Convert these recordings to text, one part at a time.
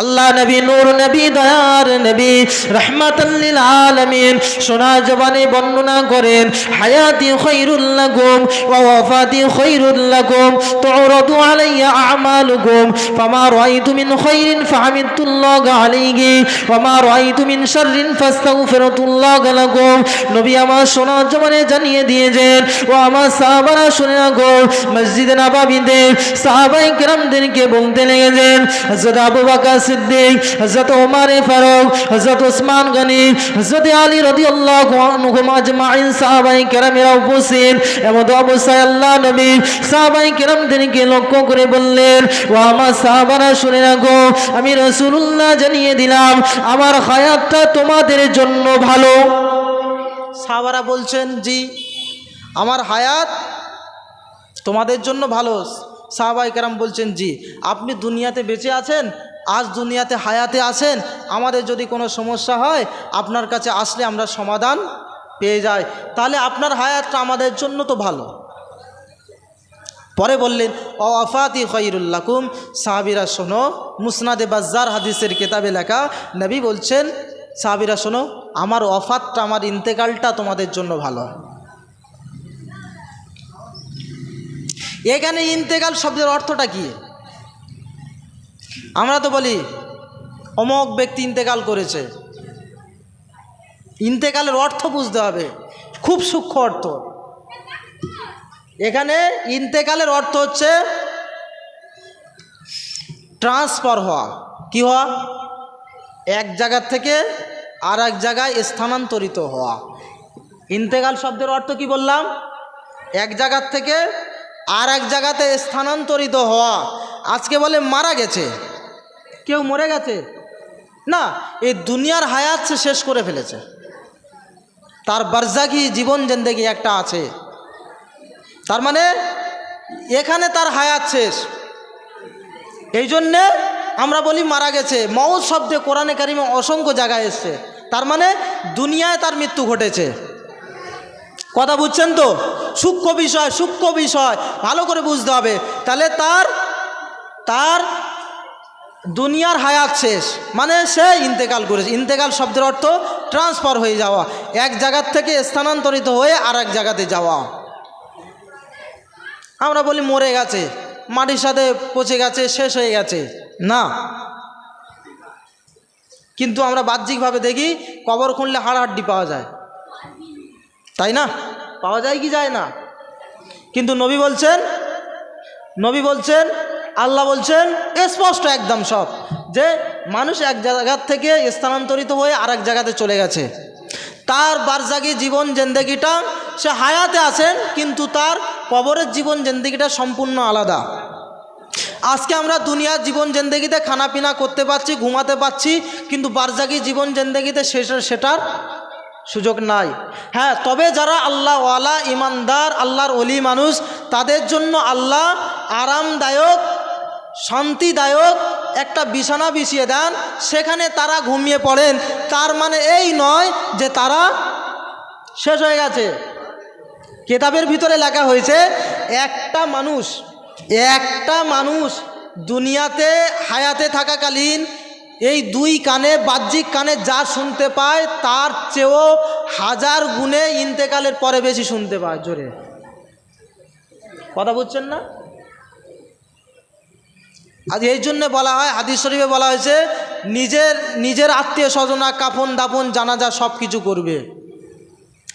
আল্লাহ নবী, নূর নবী, দয়ার নবী রহমাতাল্লিল আলামিন। সোনা জবানে বর্ণনা করেন, হায়াতি খৈরুল লাকুম ওয়া ওয়াফাতি খৈরুল লাকুম, তুরাদু আলাইয়া আমালুকুম, ফামা রাআইতু মিন খাইরিন ফাহামিদুল্লাহ আলাইহি ওয়া মা রাআইতু মিন শাররিন ফাস্তাগফিরুল্লাহ লাকুম। নবী আমার সোনা জবানে জানিয়ে দিয়েছেন, ও আমার সাহাবারা শুনে রাখো, মসজিদে নবাবিতে সাহাবাই কেরামদেরকে বলতে লেগেছেন হজরত আবু বাকা সিদ্দিক হজরত ওমারে ফারুক হজরত ওসমান গনি হজরত আলী আজমাইন সাহাবাই কেরামেরা উপস্থিত। এমন অবস্থায় আল্লাহ নবী সাহাবাই লক্ষ্য করে বললেন, ও আমার সাহাবারা, শুনে রাখো, আমি রসুল্লাহ জানিয়ে দিলাম, আমার হায়াতটা তোমাদের জন্য ভালো। সাহাবারা বলছেন, জি, আমার হায়াত তোমাদের জন্য ভালো। সাহাবাই কারাম বলছেন, জি, আপনি দুনিয়াতে বেঁচে আছেন? আজ দুনিয়াতে হায়াতে আছেন, আমাদের যদি কোনো সমস্যা হয়, আপনার কাছে আসলে আমরা সমাধান পেয়ে যাই। তাহলে আপনার হায়াতটা আমাদের জন্য তো ভালো। পরে বললেন ও আফাতি খৈরুল্লাকুম সাহাবিরা শোনো, মুসনাদে বাজ্জার হাদিসের কেতাবে লেখা, নবী বলছেন, সাহাবিরা শোনো, আমার অফাতটা আমার ইন্তেকালটা তোমাদের জন্য ভালো। এখানে ইন্তেকাল শব্দের অর্থটা কি? আমরা তো বলি অমক ব্যক্তি ইন্তেকাল করেছে। ইন্তেকালের অর্থ বুঝতে হবে। খুব সূক্ষ্ম অর্থ। এখানে ইন্তেকালের অর্থ হচ্ছে ট্রান্সফার হওয়া। কি হওয়া? এক জায়গার থেকে আর এক জায়গায় স্থানান্তরিত হওয়া। ইন্তেকাল শব্দের অর্থ কি বললাম? এক জায়গার থেকে আর এক জায়গাতে স্থানান্তরিত হওয়া। আজকে বলে মারা গেছে। কেউ মরে গেছে? না, এই দুনিয়ার হায়াত সে শেষ করে ফেলেছে। তার বারজাকি জীবন জেন্দেগি একটা আছে। তার মানে এখানে তার হায়াত শেষ। এই জন্যে আমরা বলি মারা গেছে। মৌত শব্দে কোরআনে কারিমে অসংখ্য জায়গায় এসছে। তার মানে দুনিয়ায় তার মৃত্যু ঘটেছে। কথা বুঝছেন তো? সূক্ষ্ম বিষয় সূক্ষ্ম বিষয়। ভালো করে বুঝতে হবে। তাহলে তার তার দুনিয়ার হায়াত শেষ। মানে সে ইন্তেকাল করেছে। ইন্তেকাল শব্দের অর্থ ট্রান্সফার হয়ে যাওয়া। এক জায়গার থেকে স্থানান্তরিত হয়ে আর এক জায়গাতে যাওয়া। আমরা বলি মরে গেছে। মাটির সাথে পচে গেছে, শেষ হয়ে গেছে। না। কিন্তু আমরা বাহ্যিকভাবে দেখি কবর খুঁড়লে হাড়হাড্ডি পাওয়া যায়। তাই না? পাওয়া যায় কি যায় না? কিন্তু নবী বলছেন নবী বলছেন আল্লাহ বলছেন, স্পষ্ট একদম সব, যে মানুষ এক জায়গার থেকে স্থানান্তরিত হয়ে আর এক জায়গাতে চলে গেছে। তার বারজাগি জীবন জেন্দেগিটা, সে হায়াতে আছেন, কিন্তু তার কবরের জীবন জেন্দেগিটা সম্পূর্ণ আলাদা। আজকে আমরা দুনিয়ার জীবন জেন্দেগিতে খানাপিনা করতে পারছি, ঘুমাতে পারছি, কিন্তু বারজাগি জীবন জেন্দেগিতে সেটা সেটার সুযোগ নাই। হ্যাঁ তবে যারা আল্লাহওয়ালা, ইমানদার, আল্লাহর অলি মানুষ, তাদের জন্য আল্লাহ আরামদায়ক শান্তিদায়ক একটা বিছানা বিছিয়ে দেন, সেখানে তারা ঘুমিয়ে পড়েন। তার মানে এই নয় যে তারা শেষ হয়ে গেছে। কেতাবের ভিতরে লেখা হয়েছে, একটা মানুষ একটা মানুষ দুনিয়াতে হায়াতে থাকাকালীন এই দুই কানে, বাহ্যিক কানে যা শুনতে পায়, তার চেয়েও হাজার গুণে ইন্তেকালের পরে বেশি শুনতে পায়। জোরে। কথা বুঝছেন না? আজ এই জন্যে বলা হয়, হাদিস শরীফে বলা হয়েছে, নিজের নিজের আত্মীয় স্বজনা কাফন দাফন, জানাজা সব কিছু করবে।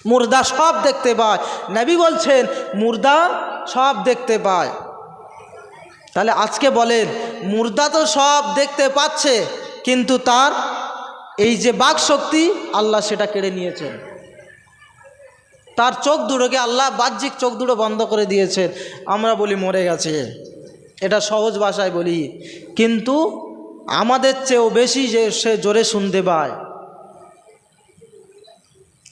মুর্দা সব দেখতে পায়। নবী বলছেন, মুর্দা সব দেখতে পায়। তাহলে আজকে বলেন, মুর্দা তো সব দেখতে পাচ্ছে, কিন্তু তার এই যে বাক শক্তি, আল্লাহ সেটা কেড়ে নিয়েছেন। তার চোখ দুটোকে আল্লাহ বাহ্যিক চোখ দুটো বন্ধ করে দিয়েছেন। আমরা বলি মরে গেছে। এটা সহজ ভাষায় বলি। কিন্তু আমাদের চেয়েও বেশি যে সে জোরে শুনতে পায়।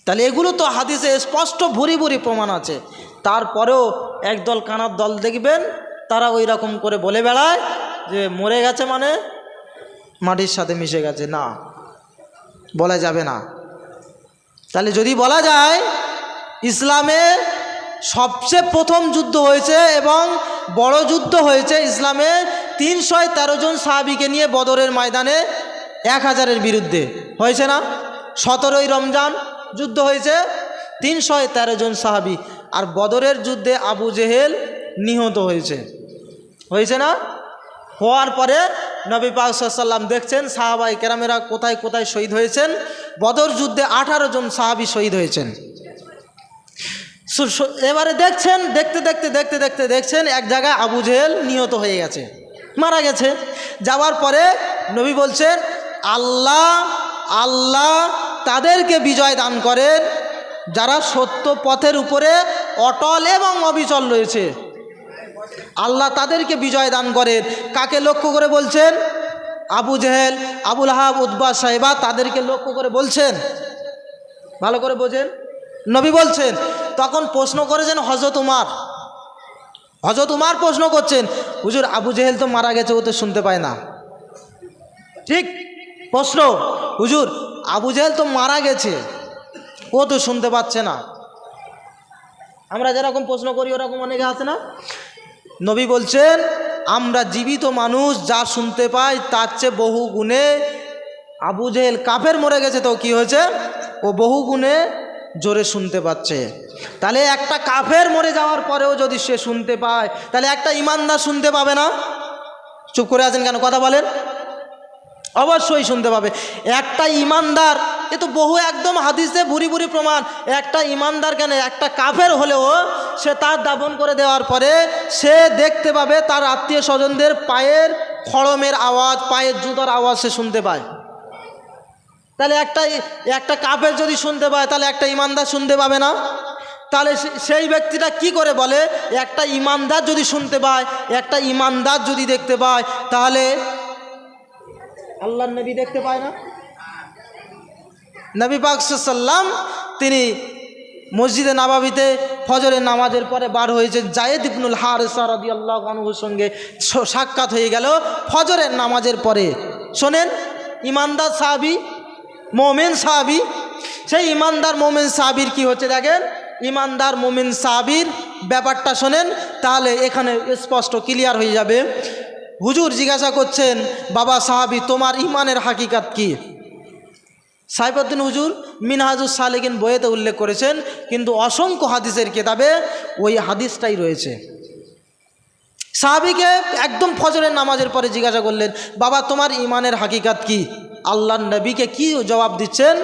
তাহলে এগুলো তো হাদিসে স্পষ্ট ভুরি ভুরি প্রমাণ আছে। তারপরেও একদল কানার দল দেখবেন, তারা ওই রকম করে বলে বেড়ায় যে মরে গেছে মানে মাটির সাথে মিশে গেছে। না, বলা যাবে না। তাহলে যদি বলা যায়, ইসলামে সবচেয়ে প্রথম যুদ্ধ হয়েছে এবং বড় যুদ্ধ হয়েছে ইসলামে তিনশো তেরো জন সাহাবিকে নিয়ে বদরের ময়দানে এক হাজারের বিরুদ্ধে। হয়েছে না? সতেরোই রমজান যুদ্ধ হয়েছে, তিনশো তেরো জন সাহাবি। আর বদরের যুদ্ধে আবু জেহেল নিহত হয়েছে। হয়েছে না? হওয়ার পরে নবী পাক সাল্লাম দেখছেন সাহাবাই কেরামেরা কোথায় কোথায় শহীদ হয়েছেন? বদর যুদ্ধে আঠারো জন সাহাবি শহীদ হয়েছেন। এবারে দেখছেন, দেখতে দেখতে দেখতে দেখতে, দেখছেন এক জায়গায় আবু জেহেল নিহত হয়ে গেছে। মারা গেছে। যাওয়ার পরে নবী বলছেন, আল্লাহ আল্লাহ তাদেরকে বিজয় দান করেন যারা সত্য পথের উপরে অটল এবং অবিচল রয়েছে। আল্লাহ তাদেরকে বিজয় দান করেন। কাকে লক্ষ্য করে বলছেন? আবু জেহেল, আবুল হাব উদ্বা সাহেবা তাদেরকে লক্ষ্য করে বলছেন। ভালো করে বোঝেন। নবী বলছেন তখন প্রশ্ন করেছেন হজরত উমার। হজরত উমার প্রশ্ন করছেন, হুজুর, আবু জেহেল তো মারা গেছে, ও তো শুনতে পায় না। ঠিক প্রশ্ন, হুজুর, আবু জেহেল তো মারা গেছে, ও তো শুনতে পাচ্ছে না। আমরা যেরকম প্রশ্ন করি, ওরকম অনেকে আছে না? নবী বলছেন, আমরা জীবিত মানুষ, যা শুনতে পাই, তার চেয়ে বহু গুণে আবু জেহেল কাফের মরে গেছে। তো কি হয়েছে? ও বহু গুণে জোরে শুনতে পাচ্ছে। তাহলে একটা কাফের মরে যাওয়ার পরেও যদি সে শুনতে পায়, তাহলে একটা ইমানদার শুনতে পাবে না? চুপ করে আছেন কেন? কথা বলেন। অবশ্যই শুনতে পাবে। একটা ইমানদার, এ তো বহু একদম হাদিসে ভুরি ভুরি প্রমাণ। একটা ইমানদার কেন? একটা কাফের হলেও সে তার দাপন করে দেওয়ার পরে সে দেখতে পাবে তার আত্মীয় স্বজনদের পায়ের খড়মের আওয়াজ, পায়ের জুতার আওয়াজ সে শুনতে পায়। তাহলে একটা একটা কাফের যদি শুনতে পায়, তাহলে একটা ইমানদার শুনতে পাবে না? তাহলে সেই ব্যক্তিটা কি করে বলে? একটা ইমানদার যদি শুনতে পায়, একটা ইমানদার যদি দেখতে পায়, তাহলে আল্লাহ নবী দেখতে পায় না? নবী পাক সাল্লাম, তিনি মসজিদে নাবাবিতে ফজরের নামাজের পরে বার হয়েছে। জায়েদ ইবনুল হার সারাদি আল্লাহ আনহুর সঙ্গে সাক্ষাৎ হয়ে গেল ফজরের নামাজের পরে। শোনেন, ইমানদার সাহাবি মোমেন সাহাবি। সেই ইমানদার মোমেন সাহাবির কি হচ্ছে দেখেন? ইমানদার মোমেন সাহাবির ব্যাপারটা শোনেন, তাহলে এখানে স্পষ্ট ক্লিয়ার হয়ে যাবে। হুজুর জিজ্ঞাসা করছেন, বাবা সাহাবি, তোমার ইমানের হাকিকাত কি? সাইফুদ্দিন হুজুর মিনহাজুস সালেকিন বইয়েতে উল্লেখ করেছেন, কিন্তু অসংখ্য হাদিসের কেতাবে ওই হাদিসটাই রয়েছে। সাহাবিকে একদম ফজরের নামাজের পরে জিজ্ঞাসা করলেন, বাবা, তোমার ইমানের হাকিকাত কি? আল্লাহ নবীকে কি জবাব দিচ্ছেন?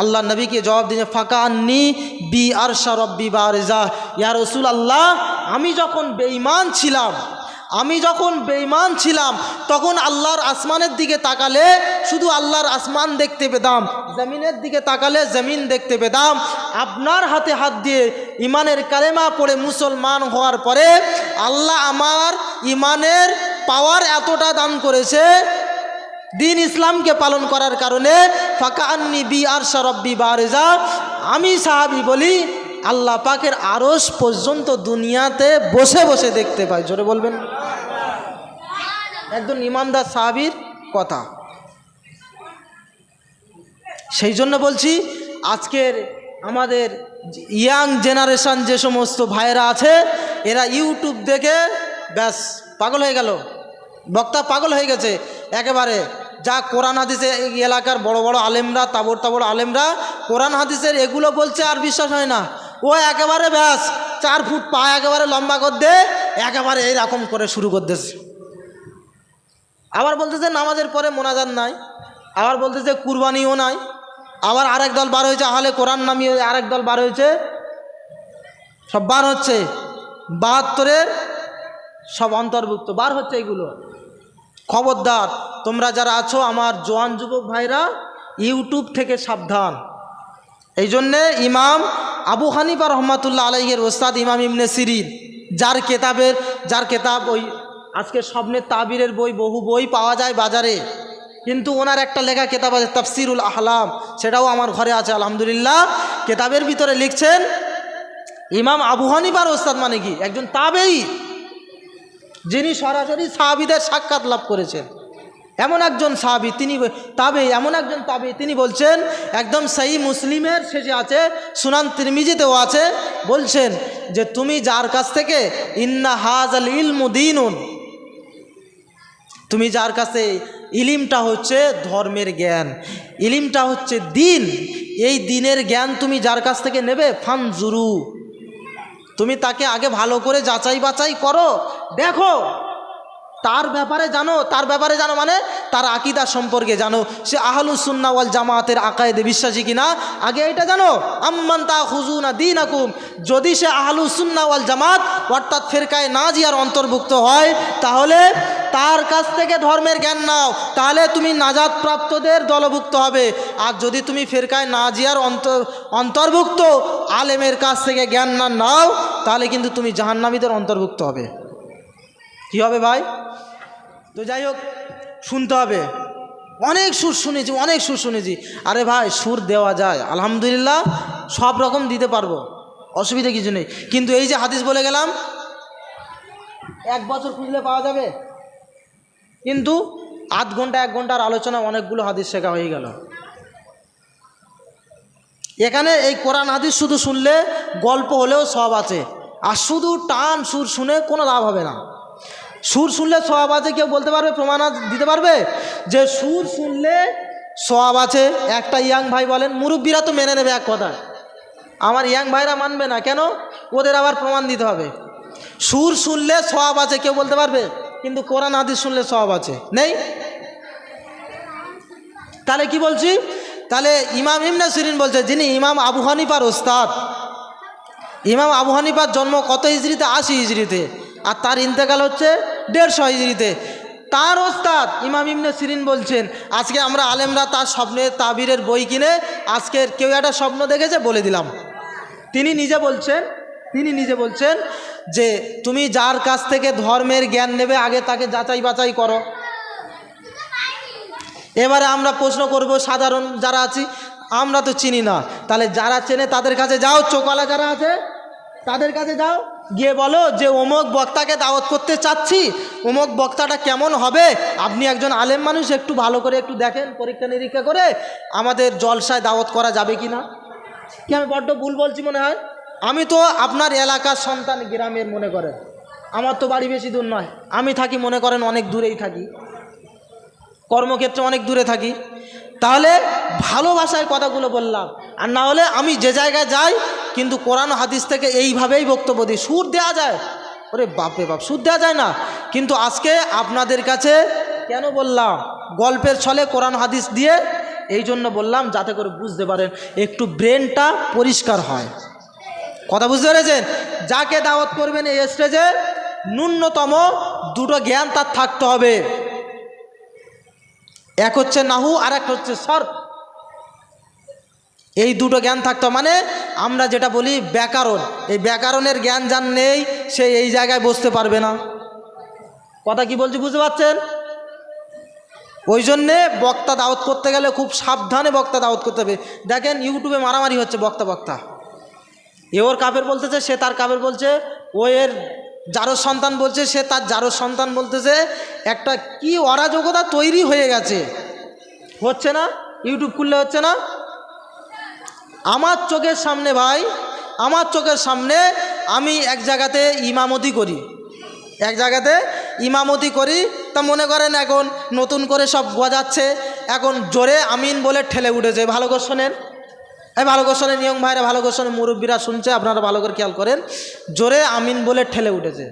আল্লাহ নবীকে জবাব দিচ্ছেন ফাঁকা আন্নি বি আরশা রব্বি বা রেজা ইয়া রসুল আল্লাহ আমি যখন বেঈমান ছিলাম, আমি যখন বেঈমান ছিলাম, তখন আল্লাহর আসমানের দিকে তাকালে শুধু আল্লাহর আসমান দেখতে পেতাম, জমিনের দিকে তাকালে জমিন দেখতে পেতাম। আপনার হাতে হাত দিয়ে ইমানের কালেমা পড়ে মুসলমান হওয়ার পরে আল্লাহ আমার ইমানের পাওয়ার এতটা দান করেছে দিন ইসলামকে পালন করার কারণে ফাঁকা আন্নি বি আর সরব্বি বারেজা। আমি সাহাবি বলি, আল্লাহ পাকের আরস পর্যন্ত দুনিয়াতে বসে বসে দেখতে পাই জোরে বলবেন। একজন ইমানদার সাহাবির কথা। সেই জন্য বলছি, আজকের আমাদের ইয়াং জেনারেশন যে সমস্ত ভাইয়েরা আছে, এরা ইউটিউব দেখে ব্যাস পাগল হয়ে গেল। বক্তা পাগল হয়ে গেছে। একেবারে যা কোরআন হাদিসে এলাকার বড় বড় আলেমরা তাবর তাবর আলেমরা কোরআন হাদিসের এগুলো বলছে আর বিশ্বাস হয় না। ও একেবারে ব্যাস, চার ফুট পা একেবারে লম্বা করে দে একেবারে এইরকম করে শুরু করতেছে। আবার বলতেছে নামাজের পরে মোনাজাত নাই, আবার বলতেছে কুরবানিও নাই, আবার আরেক দল বার হয়েছে আহলে কোরআন নামিয়ে আরেক দল বার হয়েছে। সব বার হচ্ছে, বাহাত্তরের সব অন্তর্ভুক্ত, বার হচ্ছে এগুলো। খবরদার, তোমরা যারা আছো, আমার জোয়ান যুবক ভাইরা, ইউটিউব থেকে সাবধান। এই জন্যে ইমাম আবু হানিফা রহমাতুল্লাহ আলাইয়ের ওস্তাদ ইমাম ইমনে সিরিন, যার কেতাবের, যার কেতাব ওই আজকে স্বপ্নের তাবিরের বই, বহু বই পাওয়া যায় বাজারে। কিন্তু ওনার একটা লেখা কেতাব আছে, তাফসিরুল আহলাম, সেটাও আমার ঘরে আছে, আলহামদুলিল্লাহ। কেতাবের ভিতরে লিখছেন, ইমাম আবু হানিফার ওস্তাদ মানে কি? একজন তাবেই যিনি সরাসরি সাহাবিদের সাক্ষাৎ লাভ করেছেন। এমন একজন সাহাবি, তিনি তাবে, এমন একজন তাবে, তিনি বলছেন, একদম সেই মুসলিমের শেষে আছে, সুনান তিরমিজিতেও আছে, বলছেন যে তুমি যার কাছ থেকে, ইন্না হাজ আল ইলমুদ্দিনুন তুমি যার কাছে, ইলিমটা হচ্ছে ধর্মের জ্ঞান। ইলিমটা হচ্ছে দিন। এই দিনের জ্ঞান তুমি যার কাছ থেকে নেবে, ফানজুরু। তুমি তাকে আগে ভালো করে যাচাই বাছাই করো। দেখো, তার ব্যাপারে জানো, তার ব্যাপারে জানো মানে তার আকিদা সম্পর্কে জানো। সে আহলুসুন্না ওয়াল জামাতের আকায়েদে বিশ্বাসী কি না আগে এটা জানো। আম্মান তা হুজুনা দিন আকুম যদি সে আহলুসুন্না ওয়াল জামাত, অর্থাৎ ফেরকায় না জিয়ার অন্তর্ভুক্ত হয়, তাহলে তার কাছ থেকে ধর্মের জ্ঞান নাও, তাহলে তুমি নাজাদ প্রাপ্তদের দলভুক্ত হবে। আর যদি তুমি ফেরকায় নাজিয়ার অন্তর, অন্তর্ভুক্ত আলেমের কাছ থেকে জ্ঞান না নাও, তাহলে কিন্তু তুমি জাহান্নামীদের অন্তর্ভুক্ত হবে। কি হবে ভাই? তো যাই হোক, শুনতে হবে। অনেক সুর শুনেছি, অনেক সুর শুনেছি। আরে ভাই, সুর দেওয়া যায়। আলহামদুলিল্লাহ, সব রকম দিতে পারব। অসুবিধা কিছু নেই। কিন্তু এই যে হাদিস বলে গেলাম, এক বছর খুঁজলে পাওয়া যাবে? কিন্তু আধ ঘণ্টা, এক ঘণ্টার আলোচনা অনেকগুলো হাদিস শেখা হয়ে গেল। এখানে এই কোরআন হাদিস শুধু শুনলে গল্প হলেও সব আছে। আর শুধু টান সুর শুনে কোনো লাভ হবে না। সুর শুনলে সব আছে, কেউ বলতে পারবে, প্রমাণ দিতে পারবে? যে সুর শুনলে সব আছে। একটা ইয়াং ভাই বলেন, মুরব্বীরা তো মেনে নেবে এক কথা আমার ইয়াং ভাইরা মানবে না কেন? ওদের আবার প্রমাণ দিতে হবে। সুর শুনলে সব আছে, কেউ বলতে পারবে? কিন্তু কোরআন, হাদিস শুনলে সব আছে। নেই? তাহলে কি বলছি? তাহলে ইমাম ইমনা সিরিন বলছে, যিনি ইমাম আবু হানিফার ওস্তাদ, ইমাম আবু হানিফার জন্ম কত হিজড়িতে? আশি হিজড়িতে। আর তার ইন্তেকাল হচ্ছে দেড়শো হিজড়িতে। তার ওস্তাদ ইমাম ইমনে সিরিন বলছেন, আজকে আমরা আলেমরা তার স্বপ্নের তাবিরের বই কিনে, আজকের কেউ একটা স্বপ্ন দেখেছে বলে দিলাম। তিনি নিজে বলছেন তিনি নিজে বলছেন যে, তুমি যার কাছ থেকে ধর্মের জ্ঞান নেবে, আগে তাকে যাচাই বাছাই করো। এবারে আমরা প্রশ্ন করব, সাধারণ যারা আছি, আমরা তো চিনি না। তাহলে যারা চেনে তাদের কাছে যাও চোকালা যারা আছে, তাদের কাছে যাও, গিয়ে বলো যে, অমুক বক্তাকে দাওয়াত করতে চাচ্ছি, অমুক বক্তাটা কেমন হবে? আপনি একজন আলেম মানুষ, একটু ভালো করে একটু দেখেন, পরীক্ষা নিরীক্ষা করে আমাদের জলসায় দাওয়াত করা যাবে কি না কি আমি বড্ড ভুল বলছি মনে হয়? আমি তো আপনার এলাকার সন্তান গ্রামের মনে করেন। আমার তো বাড়ি বেশি দূর নয়। আমি থাকি মনে করেন অনেক দূরেই থাকি। কর্মক্ষেত্রে অনেক দূরে থাকি। তাহলে ভালোবাসায় কথাগুলো বললাম। আর না হলে আমি যে জায়গায় যাই, কিন্তু কোরআন হাদিস থেকে এইভাবেই বক্তব্য দিই। সুর দেওয়া যায়। ওরে বাপরে বাপ, সুর দেওয়া যায় না। কিন্তু আজকে আপনাদের কাছে কেন বললাম? গল্পের ছলে কোরআন হাদিস দিয়ে এই জন্য বললাম যাতে করে বুঝতে পারেন, একটু ব্রেনটা পরিষ্কার হয়। কথা বুঝতে পেরেছেন? যাকে দাওয়াত করবেন এই স্টেজে ন্যূনতম দুটো জ্ঞান তার থাকতে হবে। এক হচ্ছে নাহু, আর এক হচ্ছে সর্ফ এই দুটো জ্ঞান থাকতো মানে আমরা যেটা বলি ব্যাকরণ। এই ব্যাকরণের জ্ঞান যার নেই, সে এই জায়গায় বসতে পারবে না। কথা কি বলছি, বুঝতে পারছেন? ওই জন্যে বক্তা দাওয়াত করতে গেলে খুব সাবধানে বক্তা দাওয়াত করতে হবে। দেখেন, ইউটিউবে মারামারি হচ্ছে বক্তা বক্তা এ ওর কাপের বলতেছে, সে তার কাপের বলছে, ও এর যারো সন্তান বলছে, সে তার যারো সন্তান বলতেছে, একটা কি অরাজকতা তৈরি হয়ে গেছে। হচ্ছে না? ইউটিউব খুললে হচ্ছে না? আমার চোখের সামনে ভাই, আমার চোখের সামনে আমি এক জায়গাতে ইমামতি করি। এক জায়গাতে ইমামতি করি, তা মনে করেন এখন নতুন করে সব গজাচ্ছে, এখন জোরে আমিন বলে ঠেলে উঠেছে, ভালো করে শোনেন। এই ভালো করে শোনেন নিয়ম, ভাইরা ভালো করে শোনেন মুরব্বীরা শুনছে, আপনারা ভালো করে খেয়াল করেন। জোরে আমিন বলে ঠেলে উঠেছে।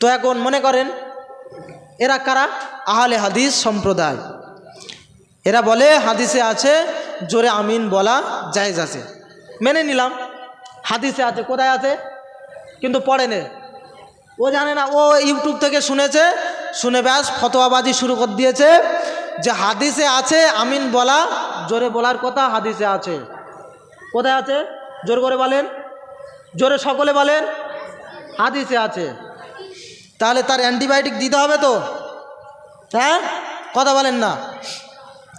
তো এখন মনে করেন, এরা কারা? আহলে হাদিস সম্প্রদায়। এরা বলে, হাদিসে আছে, জোরে আমিন বলা জায়েজ আছে। মেনে নিলাম, হাদিসে আছে, কোথায় আছে? কিন্তু পড়ে নে। ও জানে না, ও ইউটিউব থেকে শুনেছে, শুনে ব্যাস ফতোয়াবাজি শুরু করে দিয়েছে, যে হাদিসে আছে, আমিন বলা জোরে বলার কথা হাদিসে আছে। কোথায় আছে? জোর করে বলেন। জোরে সকলে বলেন। হাদিসে আছে। তাহলে তার অ্যান্টিবায়োটিক দিতে হবে তো? হ্যাঁ? কথা বলেন না।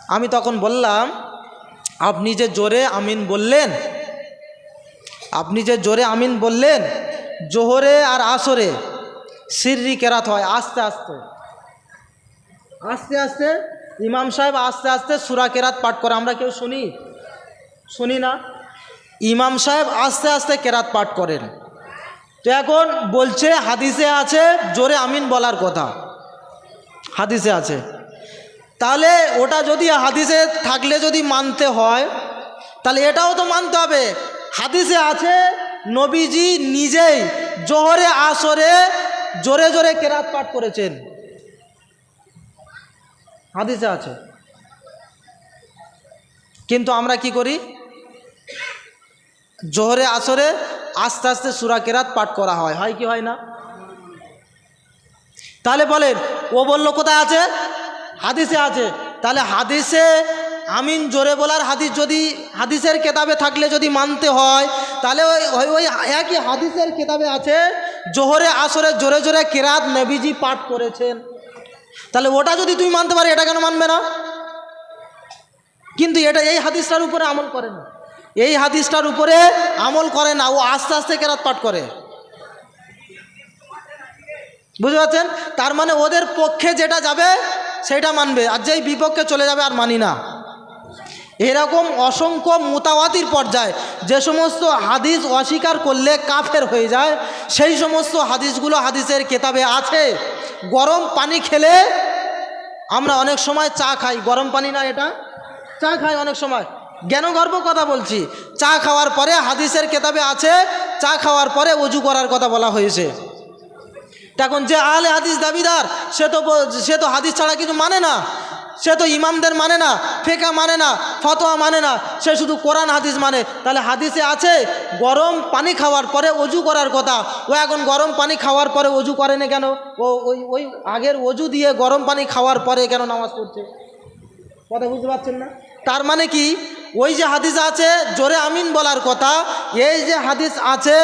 আমি তখন বললাম, আপনি যে জোরে আমিন বললেন, আপনি যে জোরে আমিন বললেন, জোহরে আর আসরে সিররি কেরাত হয়, আস্তে আস্তে। আস্তে আস্তে। ইমাম সাহেব আস্তে আস্তে সুরা কেরাত পাঠ করে, আমরা কেউ শুনি? শুনি না? ইমাম সাহেব আস্তে আস্তে কেরাত পাঠ করেন। তো এখন বলছে, হাদিসে আছে, জোরে আমিন বলার কথা। হাদিসে আছে। তাহলে ওটা যদি হাদিসে থাকলে যদি মানতে হয়, তাহলে এটাও তো মানতে হবে। হাদিসে আছে, নবীজি নিজেই জোহরে আসরে জোরে জোরে কেরাত পাঠ করেছেন। হাদিসে আছে। কিন্তু আমরা কি করি? জোহরে, আসরে আস্তে আস্তে সুরা কেরাত পাঠ করা হয়। হয় কি, হয় না? তাহলে বলেন, ও বলল কোথায় আছে? হাদিসে আছে। তাহলে হাদিসে আমিন জোরে বলার হাদিস যদি, হাদিসের কেতাবে থাকলে যদি মানতে হয়, তাহলে ওই ওই ওই একই হাদিসের কেতাবে আছে, জোহরে, আসরে জোরে জোরে কেরাত নবীজি পাঠ করেছেন। তাহলে ওটা যদি তুমি মানতে পারো, এটা কেন মানবে না? কিন্তু এটা এই হাদিসটার উপরে আমল করে না। এই হাদিসটার উপরে আমল করে না, ও আস্তে আস্তে কেরাত পাঠ করে। বুঝতে পারছেন? তার মানে ওদের পক্ষে যেটা যাবে, সেটা মানবে। আর যেই বিপক্ষে চলে যাবে আর মানি না। এরকম অসংখ্য মোতাবাতির পর্যায়ে যে সমস্ত হাদিস অস্বীকার করলে কাফের হয়ে যায়, সেই সমস্ত হাদিসগুলো হাদিসের কেতাবে আছে। গরম পানি খেলে আমরা অনেক সময় চা খাই। গরম পানি না এটা? চা খাই অনেক সময়। জ্ঞান গর্ব কথা বলছি? চা খাওয়ার পরে হাদিসের কেতাবে আছে, চা খাওয়ার পরে অজু করার কথা বলা হয়েছে। এখন যে আলে হাদিস দাবিদার, সে তো সে তো হাদিস ছাড়া কিছু মানে না। সে তো ইমামদের মানে না, ফেকা মানে না, ফতোয়া মানে না, সে শুধু কোরআন, হাদিস মানে। তাহলে হাদিসে আছে, গরম পানি খাওয়ার পরে অজু করার কথা। ও এখন গরম পানি খাওয়ার পরে অজু করে না কেন? ও, ওই ওই আগের অজু দিয়ে গরম পানি খাওয়ার পরে কেন নামাজ পড়ছে? কথা বুঝতে পারছেন না? তার মানে কি? ওই যে হাদিস আছে, জোরে আমিন বলার কথা, এই যে হাদিস আছে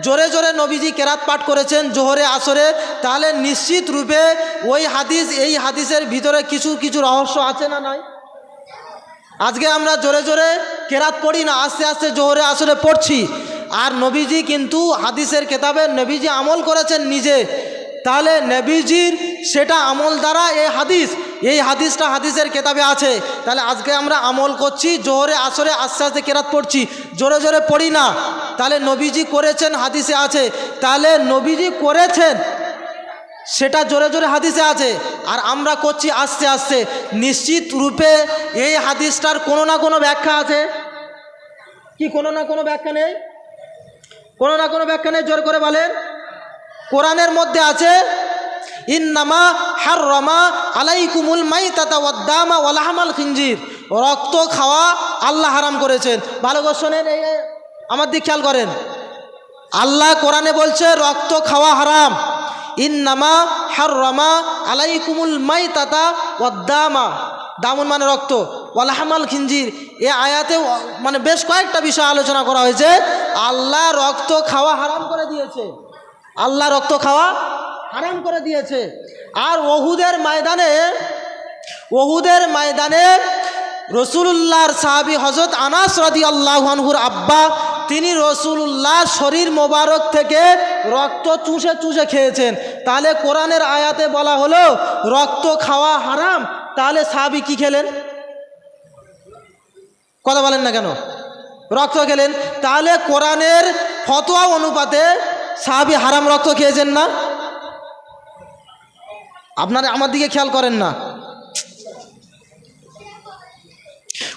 জোরে জোরে নবীজি কেরাত পাঠ করেছেন জোহরে, আসরে। তাহলে নিশ্চিত রূপে ওই হাদিস, এই হাদিসের ভিতরে কিছু কিছু রহস্য আছে না নাই? আজকে আমরা জোরে জোরে কেরাত পড়ি না, আস্তে আস্তে জোহরে, আসরে পড়ছি। আর নবীজি কিন্তু হাদিসের কেতাবে নবীজি আমল করেছেন নিজে। তাহলে নবীজির সেটা আমল দ্বারা এই হাদিস এই হাদিসটা হাদিসের কেতাবে আছে। তাহলে আজকে আমরা আমল করছি, জোহরে, আসরে আস্তে আস্তে কেরাত পড়ছি। জোরে জোরে পড়ি না। তাহলে নবীজি করেছেন হাদিসে আছে। তাহলে নবীজি করেছেন, সেটা জোরে জোরে হাদিসে আছে। আর আমরা করছি আস্তে আস্তে। নিশ্চিত রূপে এই হাদিসটার কোনো না কোনো ব্যাখ্যা আছে? কি কোনো না কোনো ব্যাখ্যা নেই? কোনো না কোনো ব্যাখ্যা নেই? জোর করে বলেন। কোরআনের মধ্যে আছে ইন্নামা হার রমা আলাইকুমুল মাই তাতা ওয়াদ্দামা ওয়ালাহামাল খিঞ্জির রক্ত খাওয়া আল্লাহ হারাম করেছেন। ভালো করে আমার দিক খেয়াল করেন। আল্লাহ কোরআনে বলছে, রক্ত খাওয়া হারাম। ইন্নামা হার রমা আলাইকুমুল মাই তাতা ওয়াদ্দামা দামুন মানে রক্ত। ওয়ালাহামাল খিঞ্জির এ আয়াতে মানে বেশ কয়েকটা বিষয় আলোচনা করা হয়েছে। আল্লাহ রক্ত খাওয়া হারাম করে দিয়েছে। আল্লাহ রক্ত খাওয়া হারাম করে দিয়েছে। আর ওহুদের ময়দানে ওহুদের ময়দানে রসুল্লাহর সাহাবি হজরত আনাস রাদি আল্লাহনহুর আব্বা, তিনি রসুল্লাহর শরীর মোবারক থেকে রক্ত চুষে চুষে খেয়েছেন। তাহলে কোরআনের আয়াতে বলা হলো, রক্ত খাওয়া হারাম, তাহলে সাহাবি কি খেলেন? কথা বলেন না কেন? রক্ত খেলেন। তাহলে কোরআনের ফতোয়া অনুপাতে সাহাবি হারাম রক্ত খেয়েছেন না? আপনারা আমার দিকে খেয়াল করেন না।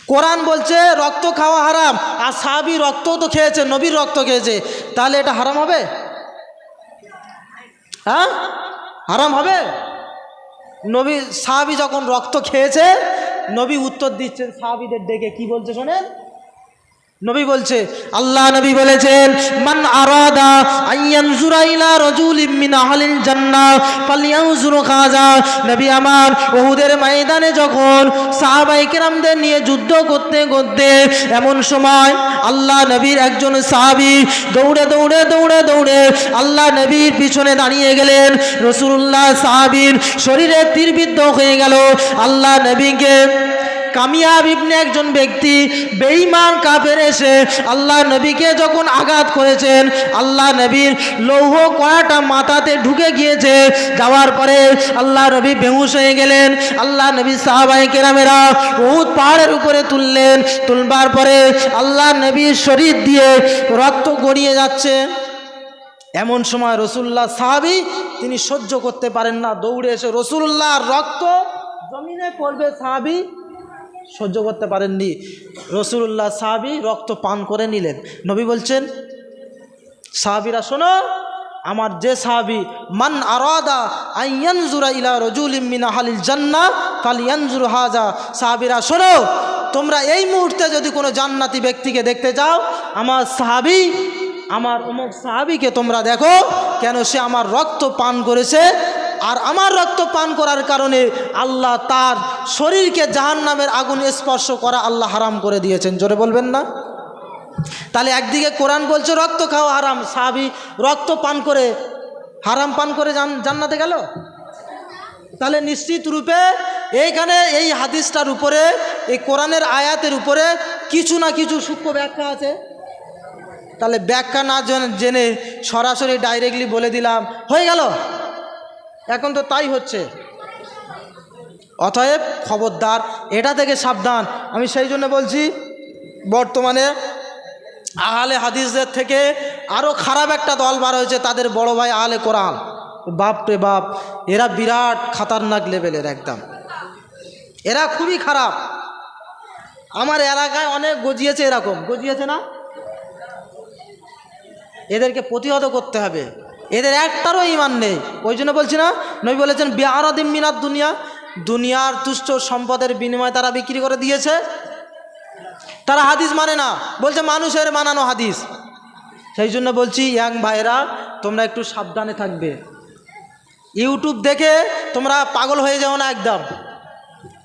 কোরআন বলছে, রক্ত খাওয়া হারাম, আর সাহাবি রক্ত তো খেয়েছে, নবীর রক্ত খেয়েছে। তাহলে এটা হারাম হবে? হ্যাঁ? হারাম হবে? নবী, সাহাবি যখন রক্ত খেয়েছে, নবী উত্তর দিচ্ছেন, সাহাবিদের ডেকে কি বলছে শোনেন? নবী বলছে, আল্লাহ নবী বলেছেন, মান আরাদা আইয়ান ইলা রাজুলিম মিন আহলিল জান্নাহ ফালইয়ানজুরু খাজা। নবী আমার ওহুদের ময়দানে যখন সাহাবাই কেরামদের নিয়ে যুদ্ধ করতে করতে এমন সময় আল্লাহ নবীর একজন সাহাবী দৌড়ে দৌড়ে দৌড়ে দৌড়ে আল্লাহ নবীর পিছনে দাঁড়িয়ে গেলেন। রসুল্লাহ সাহাবীর শরীরে তীরবিদ্ধ হয়ে গেল। আল্লাহ নবীকে কামিয়াব ইবনে একজন ব্যক্তি বেঈমান কাফের এসে আল্লাহ নবীকে যখন আঘাত করেছেন, আল্লাহ নবীর লৌহ কড়াটা মাথাতে ঢুকে গিয়েছে। যাওয়ার পরে আল্লাহ নবী বেহুশ হয়ে গেলেন। আল্লাহ নবী সাহাবাই কেরামেরা বহুত পাহাড়ের উপরে তুললেন। তুলবার পরে আল্লাহ নবীর শরীর দিয়ে রক্ত গড়িয়ে যাচ্ছে। এমন সময় রসুল্লাহ সাহাবি, তিনি সহ্য করতে পারেন না। দৌড়ে এসে রসুল্লাহর রক্ত জমিনে পড়বে সাহাবি। সহ্য করতে পারেননি। রসুল্লাহ সাহাবি রক্ত পান করে নিলেন। নবী বলছেন, সাহাবিরা, শোনো, আমার যে সাহাবি, মান আরাদা আইয়ানজুরা ইলা রজুলিম মিনা হালিল জান্না ফাল ইয়ানজুর হাজা। সাহাবিরা, শোনো, তোমরা এই মুহূর্তে যদি কোনো জান্নাতি ব্যক্তিকে দেখতে যাও, আমার সাহাবি, আমার অমুক সাহাবিকে তোমরা দেখো কেন সে আমার রক্ত পান করেছে আর আমার রক্ত পান করার কারণে আল্লাহ তার শরীরকে জাহান্নামের আগুন স্পর্শ করা আল্লাহ হারাম করে দিয়েছেন। জোরে বলবেন না? তাহলে একদিকে কোরআন বলছে, রক্ত খাও, হারাম। সাহাবি রক্ত পান করে, হারাম পান করে জান- জান্নাতে গেল? তাহলে নিশ্চিত রূপে এইখানে এই হাদিসটার উপরে, এই কোরআনের আয়াতের উপরে কিছু না কিছু সূক্ষ্ম ব্যাখ্যা আছে। তাহলে ব্যাখ্যা না জেনে সরাসরি ডাইরেক্টলি বলে দিলাম। হয়ে গেল? এখন তো তাই হচ্ছে। অতএব খবরদার, এটা থেকে সাবধান। আমি সেই জন্য বলছি, বর্তমানে আহলে হাদিসদের থেকে আরও খারাপ একটা দল বার হয়েছে, তাদের বড় ভাই আহলে কোরআন। বাপ রে বাপ, এরা বিরাট খাতারনাক লেভেলের একদম। এরা খুবই খারাপ। আমার এলাকায় অনেক গজিয়েছে এরকম। গজিয়েছে না? এদেরকে প্রতিহত করতে হবে। এদের একটারও ইমান নেই। ওই জন্য বলছি না, নবী বলেছেন বিহারাদিম মিনার দুনিয়া। দুনিয়ার তুষ্ট সম্পদের বিনিময়ে তারা বিক্রি করে দিয়েছে। তারা হাদিস মানে না, বলছে মানুষের মানানো হাদিস। সেই জন্য বলছি, ইয়াং ভাইরা তোমরা একটু সাবধানে থাকবে। ইউটিউব দেখে তোমরা পাগল হয়ে যাও না একদম।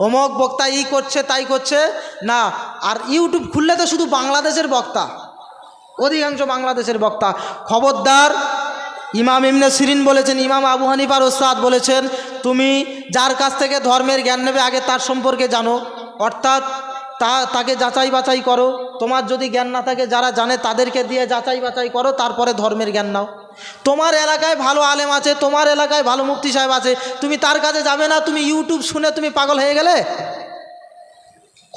অমক বক্তা ই করছে, তাই করছে। না, আর ইউটিউব খুললে তো শুধু বাংলাদেশের বক্তা। অধিকাংশ বাংলাদেশের বক্তা। খবরদার ইমাম ইমনে সিরিন বলেছেন, ইমাম আবু হানিফার ওস্তাদ বলেছেন, তুমি যার কাছ থেকে ধর্মের জ্ঞান নেবে, আগে তার সম্পর্কে জানো। অর্থাৎ তা, তাকে যাচাই বাছাই করো। তোমার যদি জ্ঞান না থাকে, যারা জানে তাদেরকে দিয়ে যাচাই বাছাই করো, তারপরে ধর্মের জ্ঞান নাও। তোমার এলাকায় ভালো আলেম আছে, তোমার এলাকায় ভালো মুক্তি সাহেব আছে। তুমি তার কাছে যাবে না, তুমি ইউটিউব শুনে তুমি পাগল হয়ে গেলে?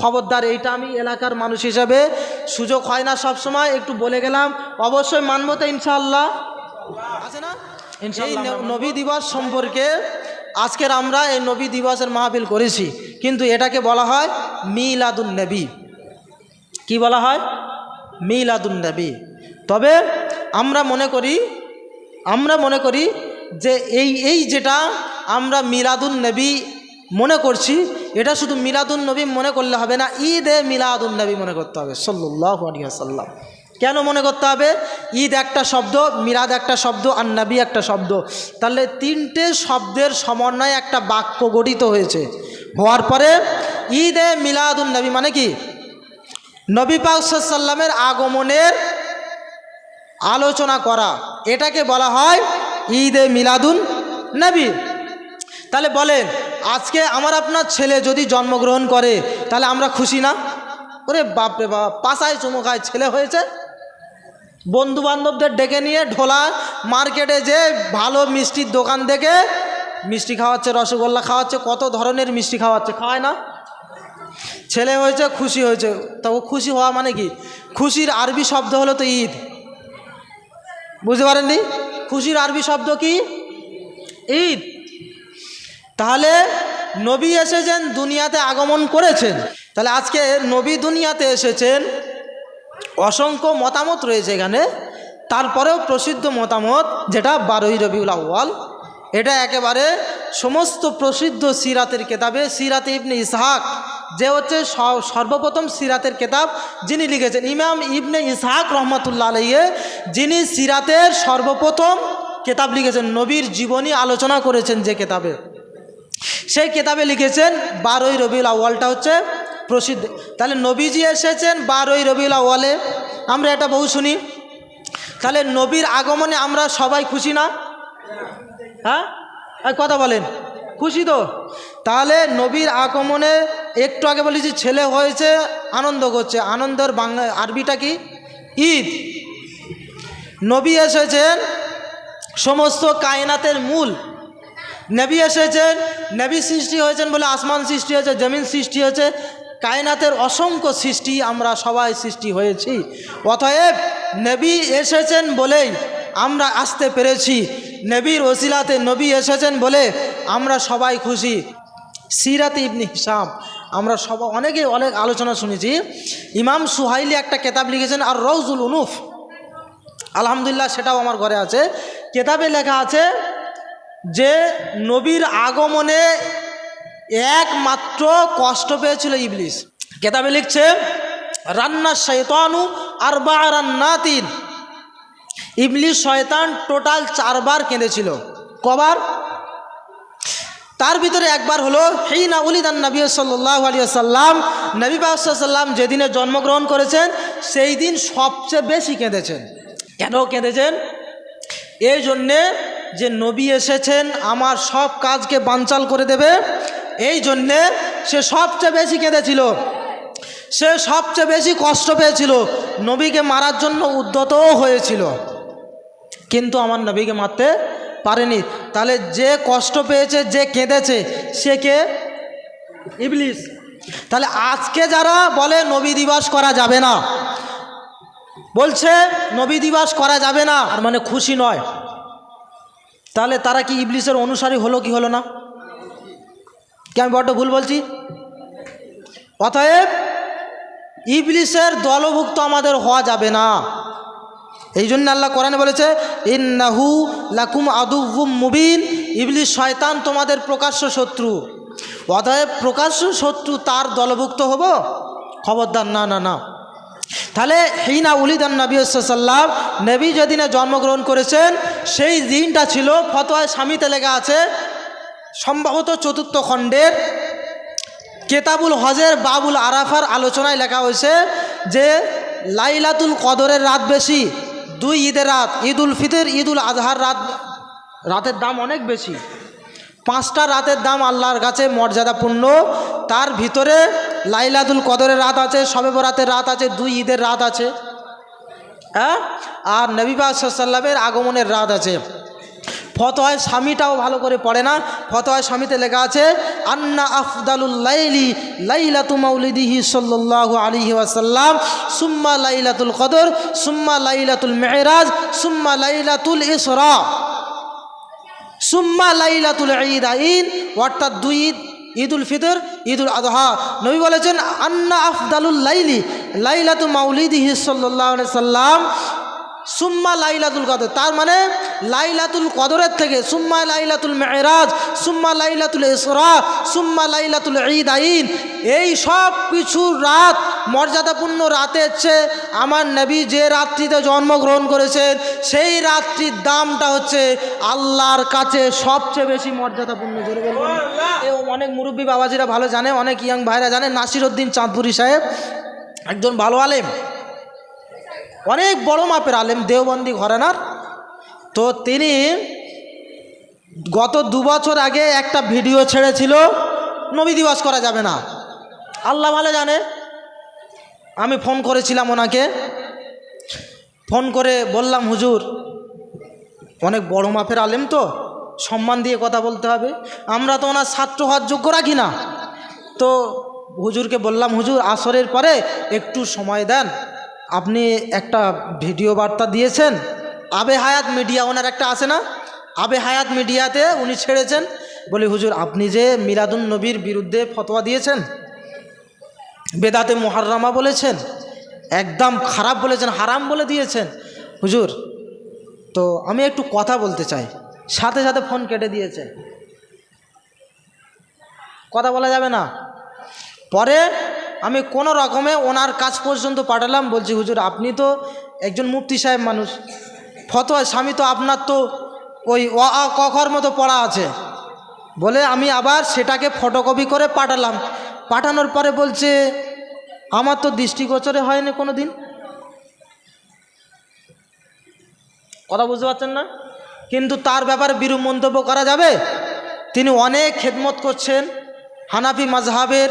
খবরদার, এইটা আমি এলাকার মানুষ হিসাবে সুযোগ হয় না সবসময়। একটু বলে গেলাম, অবশ্যই মানবো তো ইনশাআল্লাহ। আছে না? এই নবী দিবস সম্পর্কে আজকের আমরা এই নবী দিবসের মাহফিল করেছি। কিন্তু এটাকে বলা হয় মিলাদুন নবী। কি বলা হয়? মিলাদুন নবী। তবে আমরা মনে করি আমরা মনে করি যে এই এই যেটা আমরা মিলাদুন নবী মনে করছি এটা শুধু মিলাদুন নবী মনে করলে হবে না ঈদ এ মিলাদুন নবী মনে করতে হবে। সাল্লাহ সাল্লাম কেন মনে করতে হবে? ঈদ একটা শব্দ মিরাদ একটা শব্দ, আর নবী একটা শব্দ। তাহলে তিনটে শব্দের সমন্বয়ে একটা বাক্য গঠিত হয়েছে। হওয়ার পরে ঈদ এ মিলাদুন নবী মানে কি? নবী পাক সাল্লামের আগমনের আলোচনা করা। এটাকে বলা হয় ঈদ এ মিলাদুন নবী। তাহলে বলেন, আজকে আমার আপনার ছেলে যদি জন্মগ্রহণ করে, তাহলে আমরা খুশি না? ওরে বাপরে বাপ, পাশায় চুমুকায় ছেলে হয়েছে? বন্ধু বান্ধবদের ডেকে নিয়ে ঢোলা মার্কেটে যে ভালো মিষ্টির দোকান দেখে মিষ্টি খাওয়াচ্ছে, রসগোল্লা খাওয়াচ্ছে, কত ধরনের মিষ্টি খাওয়াচ্ছে, খাওয়ায় না? ছেলে হয়েছে, খুশি হয়েছে। তা ও খুশি হওয়া মানে কি? খুশির আরবি শব্দ হলো তো ঈদ। বুঝতে পারেননি? খুশির আরবি শব্দ কি? ঈদ। তাহলে নবী এসেছেন, দুনিয়াতে আগমন করেছেন। তাহলে আজকে নবী দুনিয়াতে এসেছেন অসংখ্য মতামত রয়েছে এখানে। তারপরেও প্রসিদ্ধ মতামত যেটা বারোই রবিউল আউ্য়াল, এটা একেবারে সমস্ত প্রসিদ্ধ সিরাতের কেতাবে, সিরাতে ইবনে ইসহাক, যে হচ্ছে সর্বপ্রথম সিরাতের কেতাব যিনি লিখেছেন, ইমাম ইবনে ইসহাক রহমতুল্লাহ আলাইয়ে যিনি সিরাতের সর্বপ্রথম কেতাব লিখেছেন, নবীর জীবনী আলোচনা করেছেন যে কেতাবে। সেই কেতাবে লিখেছেন বারোই রবিউল আউ্য়ালটা হচ্ছে প্রসিদ্ধ। তাহলে নবীজি এসেছেন বারোই রবিউল আউ্য়ালে। আমরা এটা বহু শুনি। তাহলে নবীর আগমনে আমরা সবাই খুশি না? হ্যাঁ? কথা বলেন। খুশি তো? তাহলে নবীর আগমনে একটু আগে বলেছি, ছেলে হয়েছে, আনন্দ করছে। আনন্দের বাংলা আরবিটা কি? ঈদ। নবী এসেছেন সমস্ত কায়নাতের মূল। নবী এসেছেন, নবী সৃষ্টি হয়েছেন বলে আসমান সৃষ্টি হয়েছে, জমিন সৃষ্টি হয়েছে কায়নাতের অসংখ্য সৃষ্টি আমরা সবাই সৃষ্টি হয়েছি। অতএব নবী এসেছেন বলেই আমরা আসতে পেরেছি। নবীর ওসিলাতে নবী এসেছেন বলে আমরা সবাই খুশি। সিরাত ইবনি হিসাম, আমরা সবাই অনেকে অনেক আলোচনা শুনেছি। ইমাম সুহাইলি একটা কেতাব লিখেছেন আর রৌজুল উনুফ। আলহামদুলিল্লাহ সেটাও আমার ঘরে আছে। কেতাবে লেখা আছে যে, নবীর আগমনে একমাত্র কষ্ট পেয়েছিল ইবলিস। কেতাবে লিখছে, রান্না শৈতানু আর বা রান্নাতিন। ইবলিস শয়তান টোটাল চারবার কেঁদেছিল। কবার? তার ভিতরে একবার হলো, হিনা উলিদান নবী সাল্লাহ আলিয়া সাল্লাম নবী সাল্লাম যেদিনে জন্মগ্রহণ করেছেন, সেই দিন সবচেয়ে বেশি কেঁদেছেন। কেন কেঁদেছেন? এই জন্যে যে নবী এসেছেন, আমার সব কাজকে বানচাল করে দেবে। এই জন্যে সে সবচেয়ে বেশি কেঁদেছিল। সে সবচেয়ে বেশি কষ্ট পেয়েছিল। নবীকে মারার জন্য উদ্যতও হয়েছিল। কিন্তু আমার নবীকে মারতে পারেনি। তাহলে যে কষ্ট পেয়েছে, যে কেঁদেছে, সে কে? ইবলিস। তাহলে আজকে যারা বলে নবী দিবস করা যাবে না, বলছে নবী দিবস করা যাবে না আর মানে খুশি নয়। তাহলে তারা কি ইবলিসের অনুসারী হলো কি হলো না? কি আমি বড্ড ভুল বলছি? অতএব ইবলিসের দলভুক্ত আমাদের হওয়া যাবে না। এই জন্য আল্লাহ কোরআনে বলেছে, ইন্নাহু লাকুম আদুভুম মুবিন। ইবলিস শয়তান তোমাদের প্রকাশ্য শত্রু। অতএব প্রকাশ্য শত্রু তার দলভুক্ত হব? খবরদার, না না না। তাহলে হিনা উলিদান নবী সাল্লাম নবী যেদিনে জন্মগ্রহণ করেছেন, সেই দিনটা ছিল ফতোয়ায় স্বামীতে লেখা আছে সম্ভবত চতুর্থ খণ্ডের কেতাবুল হজের বাবুল আরাফার আলোচনায় লেখা হয়েছে যে লাইলাতুল কদরের রাত বেশি, দুই ঈদের রাত ঈদ উল ফিতর ঈদ উল আজহার রাত, রাতের দাম অনেক বেশি। পাঁচটা রাতের দাম আল্লাহর কাছে মর্যাদাপূর্ণ। তার ভিতরে লাইলাতুল কদরের রাত আছে শবে বরাতের রাত আছে, দুই ঈদের রাত আছে। হ্যাঁ? আর নবীবা সাল্লামের আগমনের রাত আছে। ফতোয় স্বামীটাও ভালো করে পড়ে না। ফতোয় স্বামীতে লেখা আছে, আন্না আফদালুল্লাইলি লাইলাতু মাউলিদিহি সাল্লাল্লাহু আলাইহি ওয়াসাল্লাম, সুম্মা লাইলাতুল কদর, সুম্মা লাইলাতুল মেহরাজ সুম্মা লাইলাতুল ইসরা, সুম্মা লাইলাতুল ঈদ আইন অর্থাৎ দুই ঈদ, ঈদুল ফিতর, ঈদুল আদহা। নবী বলেছেন, আন্না আফদালুল লাইলি লাইলাতু মাউলিদিহি আলাইহি সাল্লাম সুম্মা লাইলাতুল কদর তার মানে লাইলাতুল কদরের থেকে সুম্মা লাইলাতুল মেহরাজ সুম্মা লাইলাতুল ইসরা সুম্মা লাইলাতুল ঈদ আইন এই সব কিছু রাত মর্যাদাপূর্ণ রাতের চেয়ে আমার নবী যে রাত্রিতে জন্মগ্রহণ করেছেন সেই রাত্রির দামটা হচ্ছে আল্লাহর কাছে সবচেয়ে বেশি মর্যাদাপূর্ণ। জোরে বলবেন? অনেক মুরব্বী বাবাজিরা ভালো জানে অনেক ইয়াং ভাইরা জানে নাসিরউদ্দিন চাঁদপুরি সাহেব একজন ভালো আলেম। অনেক বড় মাপের আলেম দেওবন্দি ঘরানার। তো তিনি গত দু বছর আগে একটা ভিডিও ছেড়েছিল, নবী দিবস করা যাবে না। আল্লাহ ভালো জানে। আমি ফোন করেছিলাম ওনাকে। ফোন করে বললাম, হুজুর, অনেক বড় মাপের আলেম তো, সম্মান দিয়ে কথা বলতে হবে। আমরা তো ওনার ছাত্র হওয়ার যোগ্য রাখি না। তো হুজুরকে বললাম, হুজুর, আসরের পরে একটু সময় দেন। আপনি একটা ভিডিও বার্তা দিয়েছেন, আবে হায়াত মিডিয়া ওনার একটা আছে না? আবে হায়াত মিডিয়াতে উনি ছেড়েছেন। বলি, হুজুর, আপনি যে মিলাদুন নবীর বিরুদ্ধে ফতোয়া দিয়েছেন, বেদাতে মোহাররামা বলেছেন, একদম খারাপ বলেছেন, হারাম বলে দিয়েছেন। হুজুর, তো আমি একটু কথা বলতে চাই। সাথে সাথে ফোন কেটে দিয়েছে। কথা বলা যাবে না? পরে আমি কোনো রকমে ওনার কাজ পর্যন্ত পাঠালাম, বলছি, হুজুর, আপনি তো একজন মুফতি সাহেব মানুষ। ফতোয়া, স্বামী তো আপনার তো ওই অ, আ খর মতো পড়া আছে। বলে আমি আবার সেটাকে ফটোকপি করে পাঠালাম। পাঠানোর পরে বলছে, আমার তো দৃষ্টিগোচরে হয়নি কোনো দিন কথা বুঝতে পারছেন না? কিন্তু তার ব্যাপারে বিরূপ মন্তব্য করা যাবে? তিনি অনেক খেদমত করছেন। হানাফি মাজহাবের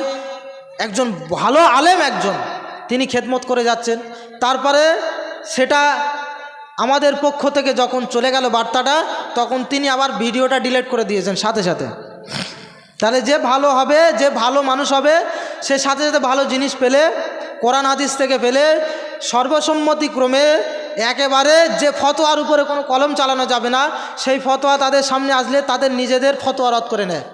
একজন ভালো আলেম একজন, তিনি খেদমত করে যাচ্ছেন। তারপরে সেটা আমাদের পক্ষ থেকে যখন চলে গেল বার্তাটা, তখন তিনি আবার ভিডিওটা ডিলিট করে দিয়েছেন সাথে সাথে। তাহলে যে ভালো হবে, যে ভালো মানুষ হবে, সে সাথে সাথে ভালো জিনিস পেলে, কোরআন হাদিস থেকে পেলে সর্বসম্মতিক্রমে একেবারে যে ফতোয়ার উপরে কোনো কলম চালানো যাবে না, সেই ফতোয়া তাদের সামনে আসলে তাদের নিজেদের ফতোয়া রদ করে নেয়।